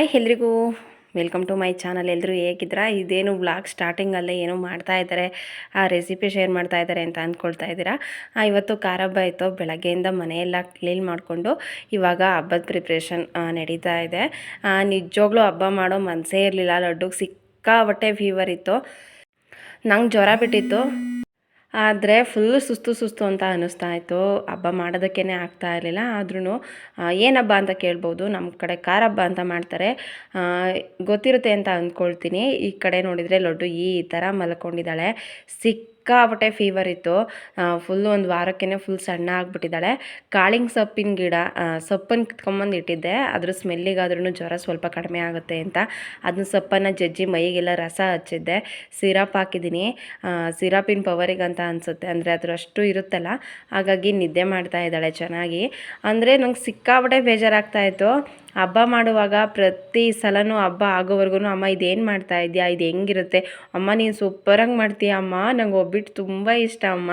Hi ಎಲ್ರಿಗೂ. Welcome to my channel. ಎಲ್ಲರೂ ಹೇಗಿದ್ದೀರಾ? ಇದೇನು ಬ್ಲಾಗ್ ಸ್ಟಾರ್ಟಿಂಗಲ್ಲೇ ಏನು ಮಾಡ್ತಾ ಇದ್ದಾರೆ. ಆ ರೆಸಿಪಿ ಶೇರ್ ಮಾಡ್ತಾ ಇದ್ದಾರೆ ಅಂತ ಅಂದ್ಕೊಳ್ತಾ ಇದ್ದೀರಾ? ಇವತ್ತು ಖಾರ ಹಬ್ಬ ಇತ್ತು. ಬೆಳಗ್ಗೆಯಿಂದ ಮನೆಯೆಲ್ಲ ಕ್ಲೀನ್ ಮಾಡಿಕೊಂಡು ಇವಾಗ ಹಬ್ಬದ ಪ್ರಿಪ್ರೇಷನ್ ನಡೀತಾ ಇದೆ. ನಿಜವಾಗ್ಲೂ ಹಬ್ಬ ಮಾಡೋ ಮನಸ್ಸೇ ಇರಲಿಲ್ಲ. ಲಡ್ಡುಗೆ ಸಿಕ್ಕಾಬಟ್ಟೆ ಫೀವರ್ ಇತ್ತು. ನಂಗೆ ಜ್ವರ ಬಿಟ್ಟಿತ್ತು. ಆದರೆ ಫುಲ್ ಸುಸ್ತು ಸುಸ್ತು ಅಂತ ಅನ್ನಿಸ್ತಾ ಇತ್ತು. ಹಬ್ಬ ಮಾಡೋದಕ್ಕೇ ಆಗ್ತಾ ಇರಲಿಲ್ಲ. ಆದ್ರೂ ಏನು ಅಂತ ಕೇಳ್ಬೋದು. ನಮ್ಮ ಕಡೆ ಖಾರ ಹಬ್ಬ ಅಂತ ಮಾಡ್ತಾರೆ. ಗೊತ್ತಿರುತ್ತೆ ಅಂತ ಅಂದ್ಕೊಳ್ತೀನಿ. ಈ ಕಡೆ ನೋಡಿದರೆ ಲಡ್ಡು ಈ ಥರ ಮಲ್ಕೊಂಡಿದ್ದಾಳೆ. ಸಿಕ್ಕಾಪಟ್ಟೆ ಫೀವರ್ ಇತ್ತು. ಫುಲ್ ಒಂದು ವಾರಕ್ಕೇ ಫುಲ್ ಸಣ್ಣ ಆಗಿಬಿಟ್ಟಿದ್ದಾಳೆ. ಕಾಳಿಂಗ್ ಸೊಪ್ಪಿನ ಗಿಡ ಸೊಪ್ಪನ್ನು ಕಿತ್ಕೊಂಬಂದು ಇಟ್ಟಿದ್ದೆ. ಅದ್ರ ಸ್ಮೆಲ್ಲಿಗಾದ್ರೂ ಜ್ವರ ಸ್ವಲ್ಪ ಕಡಿಮೆ ಆಗುತ್ತೆ ಅಂತ. ಅದನ್ನ ಸೊಪ್ಪನ್ನು ಜಜ್ಜಿ ಮೈಗೆಲ್ಲ ರಸ ಹಚ್ಚಿದ್ದೆ. ಸಿರಪ್ ಹಾಕಿದ್ದೀನಿ. ಸಿರಪಿನ ಪವರಿಗಂತ ಅನಿಸುತ್ತೆ. ಅಂದರೆ ಅದರಷ್ಟು ಇರುತ್ತಲ್ಲ. ಹಾಗಾಗಿ ನಿದ್ದೆ ಮಾಡ್ತಾ ಇದ್ದಾಳೆ ಚೆನ್ನಾಗಿ. ಅಂದರೆ ನಂಗೆ ಸಿಕ್ಕಾಪಟ್ಟೆ ಬೇಜಾರಾಗ್ತಾ ಇತ್ತು. ಹಬ್ಬ ಮಾಡುವಾಗ ಪ್ರತಿ ಸಲನೂ ಹಬ್ಬ ಆಗೋವರೆಗೂ ಅಮ್ಮ ಇದೇನು ಮಾಡ್ತಾ ಇದೆಯಾ? ಇದು ಹೆಂಗಿರುತ್ತೆ? ಅಮ್ಮ ನೀನು ಸೂಪರಾಗಿ ಮಾಡ್ತೀಯ? ಅಮ್ಮ ನಂಗೆ ಒಬ್ಬಿಟ್ಟು ತುಂಬ ಇಷ್ಟ ಅಮ್ಮ.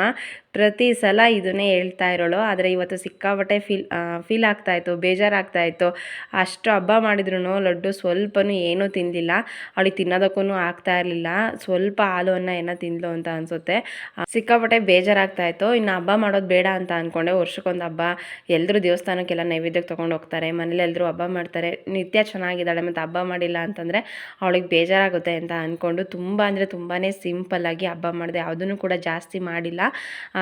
ಪ್ರತಿ ಸಲ ಇದನ್ನೇ ಹೇಳ್ತಾ ಇರೋಳು. ಆದರೆ ಇವತ್ತು ಸಿಕ್ಕಾಪಟ್ಟೆ ಫೀಲ್ ಫೀಲ್ ಆಗ್ತಾಯಿತ್ತು, ಬೇಜಾರಾಗ್ತಾಯಿತ್ತು. ಅಷ್ಟು ಹಬ್ಬ ಮಾಡಿದ್ರು ಲಡ್ಡು ಸ್ವಲ್ಪನೂ ಏನೂ ತಿಂದಿಲ್ಲ. ಅವಳಿಗೆ ತಿನ್ನೋದಕ್ಕೂ ಆಗ್ತಾ ಇರಲಿಲ್ಲ. ಸ್ವಲ್ಪ ಹಾಲು ಅನ್ನ ಏನೋ ತಿಂದ್ಲು ಅಂತ ಅನಿಸುತ್ತೆ. ಸಿಕ್ಕಾಪಟ್ಟೆ ಬೇಜಾರಾಗ್ತಾ ಇತ್ತು ಇನ್ನು ಹಬ್ಬ ಮಾಡೋದು ಬೇಡ ಅಂತ ಅಂದ್ಕೊಂಡೆ ವರ್ಷಕ್ಕೊಂದು ಹಬ್ಬ ಎಲ್ಲರೂ ದೇವಸ್ಥಾನಕ್ಕೆಲ್ಲ ನೈವೇದ್ಯಕ್ಕೆ ತೊಗೊಂಡು ಹೋಗ್ತಾರೆ. ಮನೇಲಿ ಎಲ್ಲರೂ ಹಬ್ಬ ಮಾಡ್ತಾರೆ. ನಿತ್ಯ ಚೆನ್ನಾಗಿದ್ದಾಳೆ ಮತ್ತು ಹಬ್ಬ ಮಾಡಿಲ್ಲ ಅಂತಂದರೆ ಅವಳಿಗೆ ಬೇಜಾರಾಗುತ್ತೆ ಅಂತ ಅಂದ್ಕೊಂಡು ತುಂಬ ಅಂದರೆ ತುಂಬಾ ಸಿಂಪಲ್ಲಾಗಿ ಹಬ್ಬ ಮಾಡಿದೆ. ಯಾವುದನ್ನು ಕೂಡ ಜಾಸ್ತಿ ಮಾಡಿಲ್ಲ.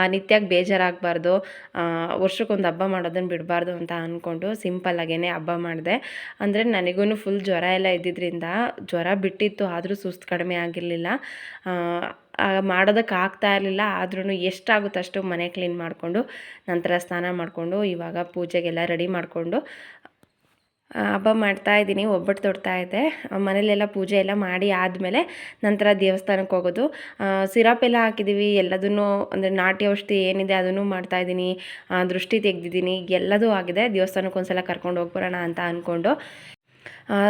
ಆ, ನಿತ್ಯಕ್ಕೆ ಬೇಜಾರಾಗಬಾರ್ದು ವರ್ಷಕ್ಕೊಂದು ಹಬ್ಬ ಮಾಡೋದನ್ನು ಬಿಡಬಾರ್ದು ಅಂತ ಅಂದ್ಕೊಂಡು ಸಿಂಪಲ್ಲಾಗೇ ಹಬ್ಬ ಮಾಡಿದೆ. ಅಂದರೆ ನನಗೂ ಫುಲ್ ಜ್ವರ ಎಲ್ಲ ಇದ್ದಿದ್ದರಿಂದ ಜ್ವರ ಬಿಟ್ಟಿತ್ತು ಆದರೂ ಸುಸ್ತು ಕಡಿಮೆ ಆಗಿರಲಿಲ್ಲ. ಮಾಡೋದಕ್ಕೆ ಆಗ್ತಾ ಇರಲಿಲ್ಲ ಆದ್ರೂ ಎಷ್ಟಾಗುತ್ತಷ್ಟು ಮನೆ ಕ್ಲೀನ್ ಮಾಡಿಕೊಂಡು ನಂತರ ಸ್ನಾನ ಮಾಡಿಕೊಂಡು ಇವಾಗ ಪೂಜೆಗೆಲ್ಲ ರೆಡಿ ಮಾಡಿಕೊಂಡು ಹಬ್ಬ ಮಾಡ್ತಾ ಇದ್ದೀನಿ, ಒಬ್ಬಟ್ಟು ತೊಡ್ತಾ ಇದೆ. ಮನೇಲೆಲ್ಲ ಪೂಜೆ ಎಲ್ಲ ಮಾಡಿ ಆದಮೇಲೆ ನಂತರ ದೇವಸ್ಥಾನಕ್ಕೆ ಹೋಗೋದು. ಸಿರಪ್ ಎಲ್ಲ ಹಾಕಿದ್ದೀವಿ ಎಲ್ಲದನ್ನು ಅಂದರೆ ನಾಟಿ ಔಷಧಿ ಏನಿದೆ ಅದನ್ನು ಮಾಡ್ತಾ ಇದ್ದೀನಿ. ದೃಷ್ಟಿ ತೆಗೆದಿದ್ದೀನಿ, ಎಲ್ಲದೂ ಆಗಿದೆ. ದೇವಸ್ಥಾನಕ್ಕೆ ಒಂದ್ಸಲ ಕರ್ಕೊಂಡು ಹೋಗ್ಬರೋಣ ಅಂತ ಅಂದ್ಕೊಂಡು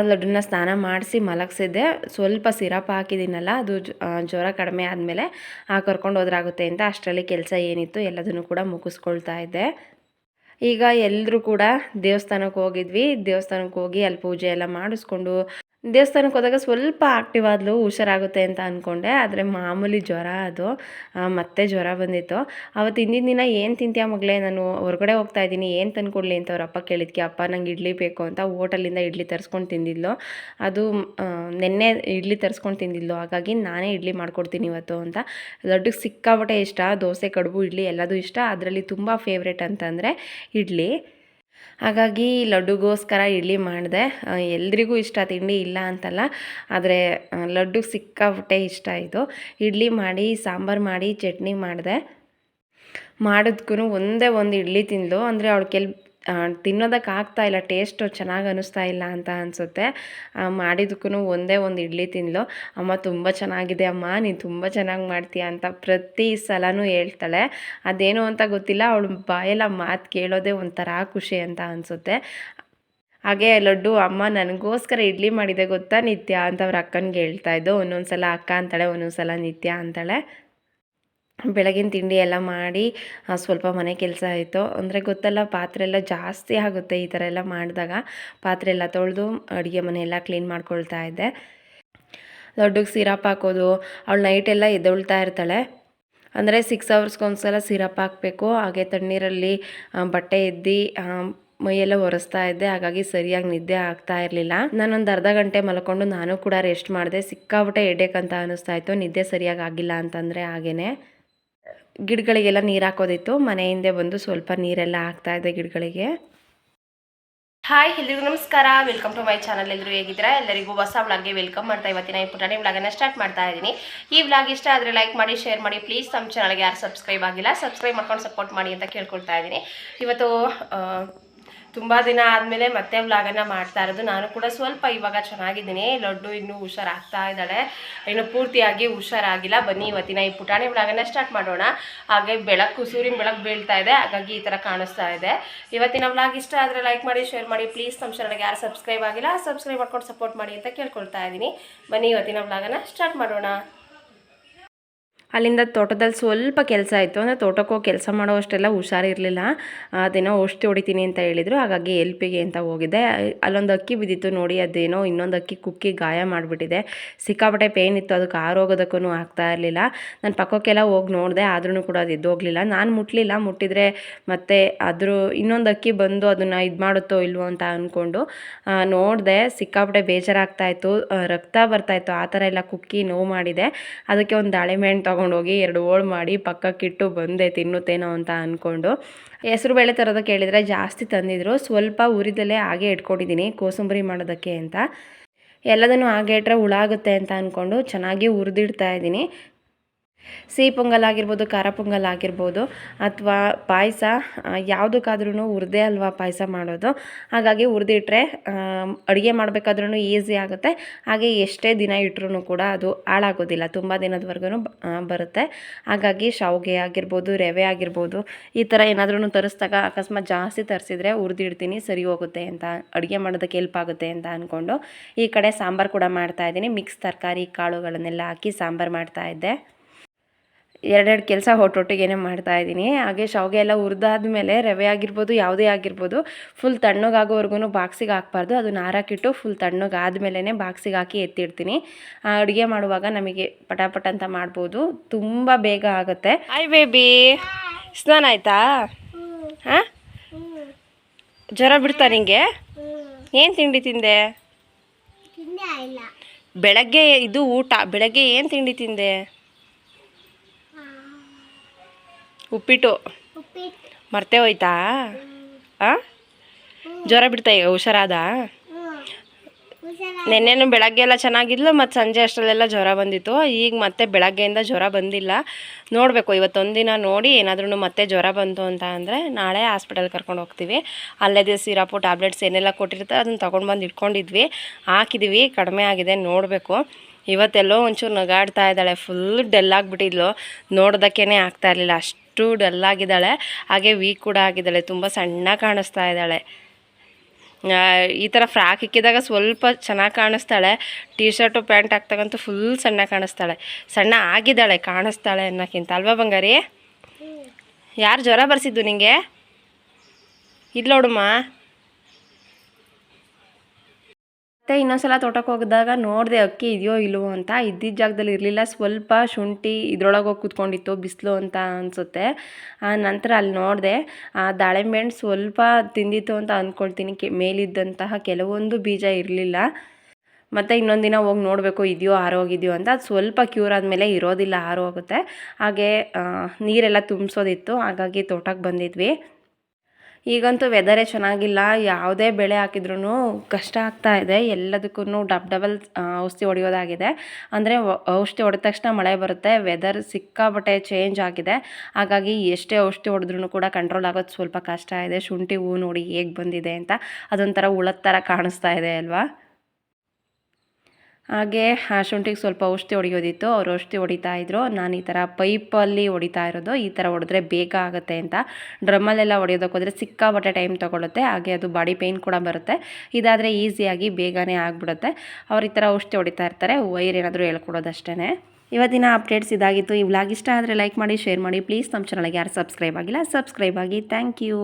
ಲಡ್ಡನ್ನ ಸ್ನಾನ ಮಾಡಿಸಿ ಮಲಗಿಸಿದ್ದೆ. ಸ್ವಲ್ಪ ಸಿರಪ್ ಹಾಕಿದ್ದೀನಲ್ಲ, ಅದು ಜ್ವರ ಕಡಿಮೆ ಆದಮೇಲೆ ಕರ್ಕೊಂಡು ಹೋದ್ರಾಗುತ್ತೆ ಅಂತ ಅಷ್ಟರಲ್ಲಿ ಕೆಲಸ ಏನಿತ್ತು, ಎಲ್ಲದನ್ನು ಕೂಡ ಮುಗಿಸ್ಕೊಳ್ತಾ ಇದ್ದೆ. ಈಗ ಎಲ್ಲರೂ ಕೂಡ ದೇವಸ್ಥಾನಕ್ಕೆ ಹೋಗಿದ್ವಿ. ದೇವಸ್ಥಾನಕ್ಕೆ ಹೋಗಿ ಅಲ್ಲಿ ಪೂಜೆ ಎಲ್ಲ ಮಾಡಿಸ್ಕೊಂಡು ದೇವಸ್ಥಾನಕ್ಕೆ ಹೋದಾಗ ಸ್ವಲ್ಪ ಆಕ್ಟಿವ್ ಆದಲು ಹುಷಾರಾಗುತ್ತೆ ಅಂತ ಅಂದ್ಕೊಂಡೆ ಆದರೆ ಮಾಮೂಲಿ ಜ್ವರ ಅದು. ಮತ್ತೆ ಜ್ವರ ಬಂದಿತ್ತು. ಅವತ್ತು ಹಿಂದಿನ ದಿನ ಏನು ತಿಂತೀಯ ಮಗಳೇ? ನಾನು ಹೊರಗಡೆ ಹೋಗ್ತಾ ಇದ್ದೀನಿ. ಏನು ತಂದ್ಕೊಡ್ಲಿ ಅಂತ ಅವ್ರ ಅಪ್ಪ ಕೇಳಿದ್ಕೆ, ಅಪ್ಪ, ನಂಗೆ ಇಡ್ಲಿ ಬೇಕು ಅಂತ ಹೋಟೆಲಿಂದ ಇಡ್ಲಿ ತರಿಸ್ಕೊಂಡು ತಿಂದಿದ್ಲು. ಅದು ನೆನ್ನೆ ಇಡ್ಲಿ ತರಿಸ್ಕೊಂಡು ತಿಂದಿದ್ಲು. ಹಾಗಾಗಿ ನಾನೇ ಇಡ್ಲಿ ಮಾಡ್ಕೊಡ್ತೀನಿ ಇವತ್ತು ಅಂತ. ಲಡ್ಡುಗೆ ಸಿಕ್ಕಾಪಟ್ಟೆ ಇಷ್ಟ. ದೋಸೆ, ಕಡುಬು, ಇಡ್ಲಿ ಎಲ್ಲದೂ ಇಷ್ಟ. ಅದರಲ್ಲಿ ತುಂಬ ಫೇವ್ರೇಟ್ ಅಂತಂದರೆ ಇಡ್ಲಿ. ಹಾಗಾಗಿ ಲಡ್ಡುಗೋಸ್ಕರ ಇಡ್ಲಿ ಮಾಡಿದೆ. ಎಲ್ರಿಗೂ ಇಷ್ಟ, ತಿಂಡಿ ಇಲ್ಲ ಅಂತಲ್ಲ, ಆದರೆ ಲಡ್ಡು ಸಿಕ್ಕಾಪಟ್ಟೆ ಇಷ್ಟ ಇದು. ಇಡ್ಲಿ ಮಾಡಿ, ಸಾಂಬಾರು ಮಾಡಿ, ಚಟ್ನಿ ಮಾಡಿದೆ. ಮಾಡಿದ್ಕೂ ಒಂದೇ ಒಂದು ಇಡ್ಲಿ ತಿಂದು ಅಂದರೆ ಅವಳು ಕೆಲ್ ತಿನ್ನೋದಕ್ಕೆ ಆಗ್ತಾ ಇಲ್ಲ ಟೇಸ್ಟು ಚೆನ್ನಾಗಿ ಅನ್ನಿಸ್ತಾ ಇಲ್ಲ ಅಂತ ಅನಿಸುತ್ತೆ. ಮಾಡಿದಕ್ಕೂ ಒಂದೇ ಒಂದು ಇಡ್ಲಿ ತಿಂದ್ಲು. ಅಮ್ಮ, ತುಂಬ ಚೆನ್ನಾಗಿದೆ ಅಮ್ಮ, ನೀನು ತುಂಬ ಚೆನ್ನಾಗಿ ಮಾಡ್ತೀಯ ಅಂತ ಪ್ರತಿ ಸಲನೂ ಹೇಳ್ತಾಳೆ. ಅದೇನು ಅಂತ ಗೊತ್ತಿಲ್ಲ, ಅವಳು ಬಾಯೆಲ್ಲ ಮಾತು ಕೇಳೋದೇ ಒಂಥರ ಖುಷಿ ಅಂತ ಅನಿಸುತ್ತೆ. ಹಾಗೆ ಲಡ್ಡು, ಅಮ್ಮ, ನನಗೋಸ್ಕರ ಇಡ್ಲಿ ಮಾಡಿದೆ ಗೊತ್ತಾ ನಿತ್ಯ? ಅಂತ ಅವ್ರ ಅಕ್ಕನಿಗೆ ಹೇಳ್ತಾ ಇದ್ದು ಒಂದೊಂದು ಸಲ ಅಕ್ಕ ಅಂತಾಳೆ ಒಂದೊಂದು ಸಲ ನಿತ್ಯ ಅಂತಾಳೆ. ಬೆಳಗಿನ ತಿಂಡಿ ಎಲ್ಲ ಮಾಡಿ ಸ್ವಲ್ಪ ಮನೆ ಕೆಲಸ ಆಯಿತು. ಅಂದರೆ ಗೊತ್ತಲ್ಲ, ಪಾತ್ರೆ ಎಲ್ಲ ಜಾಸ್ತಿ ಆಗುತ್ತೆ ಈ ಥರ ಎಲ್ಲ ಮಾಡಿದಾಗ. ಪಾತ್ರೆ ಎಲ್ಲ ತೊಳೆದು ಅಡುಗೆ ಮನೆಯೆಲ್ಲ ಕ್ಲೀನ್ ಮಾಡ್ಕೊಳ್ತಾ ಇದ್ದೆ. ದೊಡ್ಡಗೆ ಸಿರಪ್ ಹಾಕೋದು, ಅವಳು ನೈಟೆಲ್ಲ ಎದ್ದೊಳ್ತಾ ಇರ್ತಾಳೆ. ಅಂದರೆ ಸಿಕ್ಸ್ ಅವರ್ಸ್ಗೊಂದ್ಸಲ ಸಿರಪ್ ಹಾಕಬೇಕು. ಹಾಗೆ ತಣ್ಣೀರಲ್ಲಿ ಬಟ್ಟೆ ಎದ್ದು ಮೈಯೆಲ್ಲ ಒರೆಸ್ತಾ ಇದ್ದೆ. ಹಾಗಾಗಿ ಸರಿಯಾಗಿ ನಿದ್ದೆ ಆಗ್ತಾ ಇರಲಿಲ್ಲ. ನಾನೊಂದು ಅರ್ಧ ಗಂಟೆ ಮಲ್ಕೊಂಡು ನಾನು ಕೂಡ ರೆಸ್ಟ್ ಮಾಡಿದೆ. ಸಿಕ್ಕಾಬಿಟ್ಟೆ ಎಡೇಕಂತ ಅನ್ನಿಸ್ತಾ ಇತ್ತು. ನಿದ್ದೆ ಸರಿಯಾಗಿ ಆಗಿಲ್ಲ ಅಂತಂದರೆ ಹಾಗೇನೆ. ಗಿಡಗಳಿಗೆಲ್ಲ ನೀರು ಹಾಕೋದಿತ್ತು. ಮನೆ ಬಂದು ಸ್ವಲ್ಪ ನೀರೆಲ್ಲ ಹಾಕ್ತಾ ಇದೆ ಗಿಡಗಳಿಗೆ. ಹಾಯ್ ಎಲ್ರಿಗೂ ನಮಸ್ಕಾರ. ವೆಲ್ಕಮ್ ಟು ಮೈ ಚಾನಲ್ ಎಲ್ಲರೂ ಹೇಗಿದ್ದೀರಾ? ಎಲ್ಲರಿಗೂ ಹೊಸ ವ್ಲಾಗ್ಗೆ ವೆಲ್ಕಮ್ ಮಾಡ್ತಾ ಇವತ್ತಿನ ಈ ಪುಟಾಣಿ ವ್ಲಾಗನ್ನು ಸ್ಟಾರ್ಟ್ ಮಾಡ್ತಾ ಇದ್ದೀನಿ. ಈ ವ್ಲಾಗ್ ಇಷ್ಟ ಆದರೆ ಲೈಕ್ ಮಾಡಿ ಶೇರ್ ಮಾಡಿ. ಪ್ಲೀಸ್ ನಮ್ಮ ಚಾನಲ್ಗೆ ಯಾರು ಸಬ್ಸ್ಕ್ರೈಬ್ ಆಗಿಲ್ಲ ಸಬ್ಸ್ಕ್ರೈಬ್ ಮಾಡ್ಕೊಂಡು ಸಪೋರ್ಟ್ ಮಾಡಿ ಅಂತ ಕೇಳ್ಕೊಳ್ತಾ ಇದ್ದೀನಿ. ಇವತ್ತು ತುಂಬ ದಿನ ಆದಮೇಲೆ ಮತ್ತೆ ವ್ಲಾಗನ್ನು ಮಾಡ್ತಾ ಇರೋದು. ನಾನು ಕೂಡ ಸ್ವಲ್ಪ ಇವಾಗ ಚೆನ್ನಾಗಿದ್ದೀನಿ. ಲಡ್ಡು ಇನ್ನೂ ಹುಷಾರಾಗ್ತಾ ಇದ್ದಾಳೆ. ಇನ್ನು ಪೂರ್ತಿಯಾಗಿ ಹುಷಾರಾಗಿಲ್ಲ. ಬನ್ನಿ ಇವತ್ತಿನ ಈ ಪುಟಾಣಿ ವ್ಲಾಗನ್ನು ಸ್ಟಾರ್ಟ್ ಮಾಡೋಣ. ಹಾಗೆ ಬೆಳಕು, ಸೂರ್ಯನ ಬೆಳಕು ಬೀಳ್ತಾ ಇದೆ. ಹಾಗಾಗಿ ಈ ಥರ ಕಾಣಿಸ್ತಾ ಇದೆ. ಇವತ್ತಿನ ವ್ಲಾಗ್ ಇಷ್ಟ ಆದರೆ ಲೈಕ್ ಮಾಡಿ ಶೇರ್ ಮಾಡಿ. ಪ್ಲೀಸ್ ನಮ್ಮ ಚಾನಲ್ಗೆ ಯಾರು ಸಬ್ಸ್ಕ್ರೈಬ್ ಆಗಿಲ್ಲ ಸಬ್ಸ್ಕ್ರೈಬ್ ಮಾಡ್ಕೊಂಡು ಸಪೋರ್ಟ್ ಮಾಡಿ ಅಂತ ಕೇಳ್ಕೊಳ್ತಾ ಇದ್ದೀನಿ. ಬನ್ನಿ ಇವತ್ತಿನ ವ್ಲಾಗನ್ನು ಸ್ಟಾರ್ಟ್ ಮಾಡೋಣ. ಅಲ್ಲಿಂದ ತೋಟದಲ್ಲಿ ಸ್ವಲ್ಪ ಕೆಲಸ ಇತ್ತು ಅಂದರೆ ತೋಟಕ್ಕೆ ಕೆಲಸ ಮಾಡೋವಷ್ಟೆಲ್ಲ ಹುಷಾರಿರಲಿಲ್ಲ. ಅದೇನೋ ಔಷಧಿ ಹೊಡಿತೀನಿ ಅಂತ ಹೇಳಿದರು. ಹಾಗಾಗಿ ಎಲ್ಪಿಗೆ ಅಂತ ಹೋಗಿದ್ದೆ ಅಲ್ಲೊಂದು ಅಕ್ಕಿ ಬಿದ್ದಿತ್ತು ನೋಡಿ, ಅದೇನೋ ಇನ್ನೊಂದು ಅಕ್ಕಿ ಕುಕ್ಕಿ ಗಾಯ ಮಾಡಿಬಿಟ್ಟಿದೆ. ಸಿಕ್ಕಾಪಟ್ಟೆ ಪೇಯ್ನ್ ಇತ್ತು. ಅದಕ್ಕೆ ಆರೋಗೋದಕ್ಕೂ ಆಗ್ತಾ ಇರಲಿಲ್ಲ. ನಾನು ಪಕ್ಕಕ್ಕೆಲ್ಲ ಹೋಗಿ ನೋಡಿದೆ. ಆದ್ರೂ ಕೂಡ ಅದು ಇದ್ದೋಗಲಿಲ್ಲ ನಾನು ಮುಟ್ಟಲಿಲ್ಲ ಮುಟ್ಟಿದರೆ ಮತ್ತೆ ಅದ್ರ ಇನ್ನೊಂದು ಅಕ್ಕಿ ಬಂದು ಅದನ್ನು ಇದು ಮಾಡುತ್ತೋ ಇಲ್ವೋ ಅಂತ ಅಂದ್ಕೊಂಡು ನೋಡಿದೆ. ಸಿಕ್ಕಾಪಟ್ಟೆ ಬೇಜಾರಾಗ್ತಾಯಿತ್ತು ರಕ್ತ ಬರ್ತಾಯಿತ್ತು ಆ ಥರ ಎಲ್ಲ ಕುಕ್ಕಿ ನೋವು ಮಾಡಿದೆ. ಅದಕ್ಕೆ ಒಂದು ದಾಳಿಂಬೆ ಹಣ್ಣು ತೊಗೊಂಡೋಗಿ ಎರಡು ಹೋಳು ಮಾಡಿ ಪಕ್ಕಕ್ಕಿಟ್ಟು ಬಂದೆ, ತಿನ್ನುತ್ತೇನೋ ಅಂತ ಅಂದ್ಕೊಂಡು ಹೆಸರು ಬೇಳೆ ತರೋದು ಕೇಳಿದರೆ ಜಾಸ್ತಿ ತಂದಿದ್ರು. ಸ್ವಲ್ಪ ಉರಿದಲ್ಲೇ ಹಾಗೆ ಇಟ್ಕೊಂಡಿದ್ದೀನಿ, ಕೋಸಂಬರಿ ಮಾಡೋದಕ್ಕೆ ಅಂತ. ಎಲ್ಲದನ್ನು ಹಾಗೆ ಇಟ್ಟರೆ ಹುಳ ಆಗುತ್ತೆ ಅಂತ ಅಂದ್ಕೊಂಡು ಚೆನ್ನಾಗಿ ಹುರಿದಿಡ್ತಾ ಇದ್ದೀನಿ. ಸಿಹಿ ಪೊಂಗಲ್ ಆಗಿರ್ಬೋದು, ಖಾರ ಪೊಂಗಲ್ ಆಗಿರ್ಬೋದು ಅಥವಾ ಪಾಯಸ ಯಾವುದಕ್ಕಾದ್ರೂ ಹುರಿದೇ ಅಲ್ವಾ ಪಾಯಸ ಮಾಡೋದು. ಹಾಗಾಗಿ ಹುರಿದಿಟ್ರೆ ಅಡುಗೆ ಮಾಡಬೇಕಾದ್ರೂ ಈಸಿ ಆಗುತ್ತೆ. ಹಾಗೆ ಎಷ್ಟೇ ದಿನ ಇಟ್ಟರೂ ಕೂಡ ಅದು ಹಾಳಾಗೋದಿಲ್ಲ. ತುಂಬ ದಿನದವರೆಗೂ ಬರುತ್ತೆ. ಹಾಗಾಗಿ ಶಾವಿಗೆ ಆಗಿರ್ಬೋದು, ರವೆ ಆಗಿರ್ಬೋದು, ಈ ಥರ ಏನಾದ್ರೂ ತರಿಸ್ದಾಗ ಅಕಸ್ಮಾತ್ ಜಾಸ್ತಿ ತರಿಸಿದ್ರೆ ಹುರಿದಿಡ್ತೀನಿ ಸರಿ ಹೋಗುತ್ತೆ ಅಂತ, ಅಡುಗೆ ಮಾಡೋದಕ್ಕೆ ಹೆಲ್ಪ್ ಆಗುತ್ತೆ ಅಂತ ಅಂದ್ಕೊಂಡು ಈ ಕಡೆ ಸಾಂಬಾರು ಕೂಡ ಮಾಡ್ತಾ ಇದ್ದೀನಿ. ಮಿಕ್ಸ್ ತರಕಾರಿ, ಕಾಳುಗಳನ್ನೆಲ್ಲ ಹಾಕಿ ಸಾಂಬಾರು ಮಾಡ್ತಾ ಇದ್ದೆ. ಎರಡೆರಡು ಕೆಲಸ ಒಟ್ಟೊಟ್ಟಿಗೆ ಮಾಡ್ತಾ ಇದ್ದೀನಿ. ಹಾಗೆ ಶಾವಿಗೆ ಎಲ್ಲ ಹುರಿದಾದ್ಮೇಲೆ ರವೆ ಆಗಿರ್ಬೋದು ಯಾವುದೇ ಆಗಿರ್ಬೋದು ಫುಲ್ ತಣ್ಣಗಾಗೋವರೆಗೂ ಬಾಕ್ಸಿಗೆ ಹಾಕ್ಬಾರ್ದು. ಅದು ನಾರಾಕಿಟ್ಟು ಫುಲ್ ತಣ್ಣಗಾದ್ಮೇಲೆ ಬಾಕ್ಸಿಗೆ ಹಾಕಿ ಎತ್ತಿಡ್ತೀನಿ. ಅಡುಗೆ ಮಾಡುವಾಗ ನಮಗೆ ಪಟಾಪಟ ಅಂತ ಮಾಡ್ಬೋದು. ತುಂಬ ಬೇಗ ಆಗುತ್ತೆ. ಹಾಯ್ ಬೇಬಿ ಸ್ನಾನ ಆಯ್ತಾ? ಹಾಂ? ಜ್ವರ ಬಿಡ್ತಾ ನಿಂಗೆ? ಏನು ತಿಂಡಿ ತಿಂದೆ? ಬೆಳಗ್ಗೆ ಇದು ಊಟ ಬೆಳಗ್ಗೆ ಏನು ತಿಂಡಿ ತಿಂದೆ? ಉಪ್ಪಿಟ್ಟು. ಮರ್ತೆ ಹೋಯ್ತಾ? ಆ? ಜ್ವರ ಬಿಡ್ತಾ ಈಗ, ಹುಷಾರಾದ? ನಿನ್ನೆನೂ ಬೆಳಗ್ಗೆ ಎಲ್ಲ ಚೆನ್ನಾಗಿದ್ಲು, ಮತ್ತು ಸಂಜೆ ಅಷ್ಟರಲ್ಲೆಲ್ಲ ಜ್ವರ ಬಂದಿತ್ತು. ಈಗ ಮತ್ತೆ ಬೆಳಗ್ಗೆಯಿಂದ ಜ್ವರ ಬಂದಿಲ್ಲ. ನೋಡಬೇಕು, ಇವತ್ತೊಂದಿನ ನೋಡಿ ಏನಾದ್ರೂ ಮತ್ತೆ ಜ್ವರ ಬಂತು ಅಂತ ಅಂದರೆ ನಾಳೆ ಹಾಸ್ಪಿಟಲ್ ಕರ್ಕೊಂಡು ಹೋಗ್ತೀವಿ. ಅಲ್ಲದೆ ಸಿರಪು, ಟ್ಯಾಬ್ಲೆಟ್ಸ್ ಏನೆಲ್ಲ ಕೊಟ್ಟಿರ್ತಾರೆ, ಅದನ್ನು ತೊಗೊಂಡು ಬಂದು ಇಟ್ಕೊಂಡಿದ್ವಿ. ಹಾಕಿದ್ವಿ, ಕಡಿಮೆ ಆಗಿದೆ, ನೋಡಬೇಕು. ಇವತ್ತೆಲ್ಲೋ ಒಂಚೂರು ನಗಾಡ್ತಾ ಇದ್ದಾಳೆ ಫುಲ್ ಡೆಲ್ ಆಗಿಬಿಟ್ಟಿದ್ಲು. ನೋಡೋದಕ್ಕೇ ಆಗ್ತಾ ಇರಲಿಲ್ಲ. ಅಷ್ಟು ಡಲ್ ಆಗಿದ್ದಾಳೆ ಹಾಗೆ ವೀಕ್ ಕೂಡ ಆಗಿದ್ದಾಳೆ. ತುಂಬ ಸಣ್ಣ ಕಾಣಿಸ್ತಾ ಇದ್ದಾಳೆ. ಈ ಥರ ಫ್ರಾಕ್ ಇಕ್ಕಿದಾಗ ಸ್ವಲ್ಪ ಚೆನ್ನಾಗಿ ಕಾಣಿಸ್ತಾಳೆ. ಟೀ ಶರ್ಟು ಪ್ಯಾಂಟ್ ಹಾಕ್ತಕ್ಕಂತೂ ಫುಲ್ ಸಣ್ಣ ಕಾಣಿಸ್ತಾಳೆ. ಸಣ್ಣ ಆಗಿದ್ದಾಳೆ ಕಾಣಿಸ್ತಾಳೆ ಅನ್ನೋಕ್ಕಿಂತ. ಅಲ್ವಾ ಬಂಗಾರಿ? ಯಾರು ಜ್ವರ ಬರ್ಸಿದ್ದು ನಿಂಗೆ? ಇಲ್ಲ ಮತ್ತೆ ಇನ್ನೊಂದ್ಸಲ ತೋಟಕ್ಕೆ ಹೋಗಿದಾಗ ನೋಡಿದೆ ಅಕ್ಕಿ ಇದೆಯೋ ಇಲ್ವೋ ಅಂತ. ಇದ್ದಿದ್ದ ಜಾಗದಲ್ಲಿ ಇರಲಿಲ್ಲ. ಸ್ವಲ್ಪ ಶುಂಠಿ ಇದ್ರೊಳಗೆ ಹೋಗಿ ಕೂತ್ಕೊಂಡಿತ್ತು, ಬಿಸಿಲು ಅಂತ ಅನಿಸುತ್ತೆ. ನಂತರ ಅಲ್ಲಿ ನೋಡಿದೆ, ಆ ದಾಳಿಂಬೆ ಹಣ್ಣು ಸ್ವಲ್ಪ ತಿಂದಿತ್ತು ಅಂತ ಅಂದ್ಕೊಳ್ತೀನಿ ಕೆ, ಮೇಲಿದ್ದಂತಹ ಕೆಲವೊಂದು ಬೀಜ ಇರಲಿಲ್ಲ. ಮತ್ತು ಇನ್ನೊಂದು ದಿನ ಹೋಗಿ ನೋಡಬೇಕು, ಇದೆಯೋ ಆರೋಗಿದೆಯೋ ಅಂತ. ಅದು ಸ್ವಲ್ಪ ಕ್ಯೂರ್ ಆದಮೇಲೆ ಇರೋದಿಲ್ಲ, ಆರೋಗುತ್ತೆ. ಹಾಗೆ ನೀರೆಲ್ಲ ತುಂಬಿಸೋದಿತ್ತು. ಹಾಗಾಗಿ ತೋಟಕ್ಕೆ ಬಂದಿದ್ವಿ. ಈಗಂತೂ ವೆದರೇ ಚೆನ್ನಾಗಿಲ್ಲ. ಯಾವುದೇ ಬೆಳೆ ಹಾಕಿದ್ರೂ ಕಷ್ಟ ಆಗ್ತಾ ಇದೆ. ಎಲ್ಲದಕ್ಕೂ ಡಬ್ ಡಬಲ್ ಔಷಧಿ ಹೊಡೆಯೋದಾಗಿದೆ. ಅಂದರೆ ಔಷಧಿ ಹೊಡೆದ ತಕ್ಷಣ ಮಳೆ ಬರುತ್ತೆ ವೆದರ್ ಸಿಕ್ಕಾಬಟ್ಟೆ ಚೇಂಜ್ ಆಗಿದೆ. ಹಾಗಾಗಿ ಎಷ್ಟೇ ಔಷಧಿ ಹೊಡೆದ್ರೂ ಕೂಡ ಕಂಟ್ರೋಲ್ ಆಗೋದು ಸ್ವಲ್ಪ ಕಷ್ಟ ಇದೆ. ಶುಂಠಿ ಹೂವು ನೋಡಿ ಹೇಗೆ ಬಂದಿದೆ ಅಂತ ಅದೊಂಥರ ಹುಳದ ಥರ ಕಾಣಿಸ್ತಾ ಇದೆ ಅಲ್ವಾ? ಹಾಗೆ ಆ ಶುಂಠಿಗೆ ಸ್ವಲ್ಪ ಔಷಧಿ ಹೊಡೆಯೋದಿತ್ತು, ಅವ್ರು ಔಷಧಿ ಹೊಡಿತಾ ಇದ್ರು. ನಾನು ಈ ಥರ ಪೈಪಲ್ಲಿ ಹೊಡಿತಾ ಇರೋದು, ಈ ಥರ ಹೊಡೆದ್ರೆ ಬೇಗ ಆಗುತ್ತೆ ಅಂತ. ಡ್ರಮ್ಮಲ್ಲೆಲ್ಲ ಹೊಡೆಯೋದಕ್ಕೆ ಹೋದರೆ ಸಿಕ್ಕಾಪಟ್ಟೆ ಟೈಮ್ ತೊಗೊಳುತ್ತೆ, ಹಾಗೆ ಅದು ಬಾಡಿ ಪೇಯ್ನ್ ಕೂಡ ಬರುತ್ತೆ. ಇದಾದರೆ ಈಸಿಯಾಗಿ ಬೇಗನೆ ಆಗಿಬಿಡುತ್ತೆ. ಅವ್ರು ಈ ಥರ ಔಷಧಿ ಹೊಡಿತಾ ಇರ್ತಾರೆ, ವೈರ್ ಏನಾದರೂ ಹೇಳ್ಕೊಡೋದಷ್ಟೇ ಇವತ್ತಿನ ಅಪ್ಡೇಟ್ಸ್ ಇದಾಗಿತ್ತು. ಈ ವ್ಲಾಗ್ ಇಷ್ಟ ಆದರೆ ಲೈಕ್ ಮಾಡಿ, ಶೇರ್ ಮಾಡಿ. ಪ್ಲೀಸ್ ನಮ್ಮ ಚಾನಲ್ಗೆ ಯಾರು ಸಬ್ಸ್ಕ್ರೈಬ್ ಆಗಿಲ್ಲ, ಸಬ್ಸ್ಕ್ರೈಬ್ ಆಗಿ. Thank you.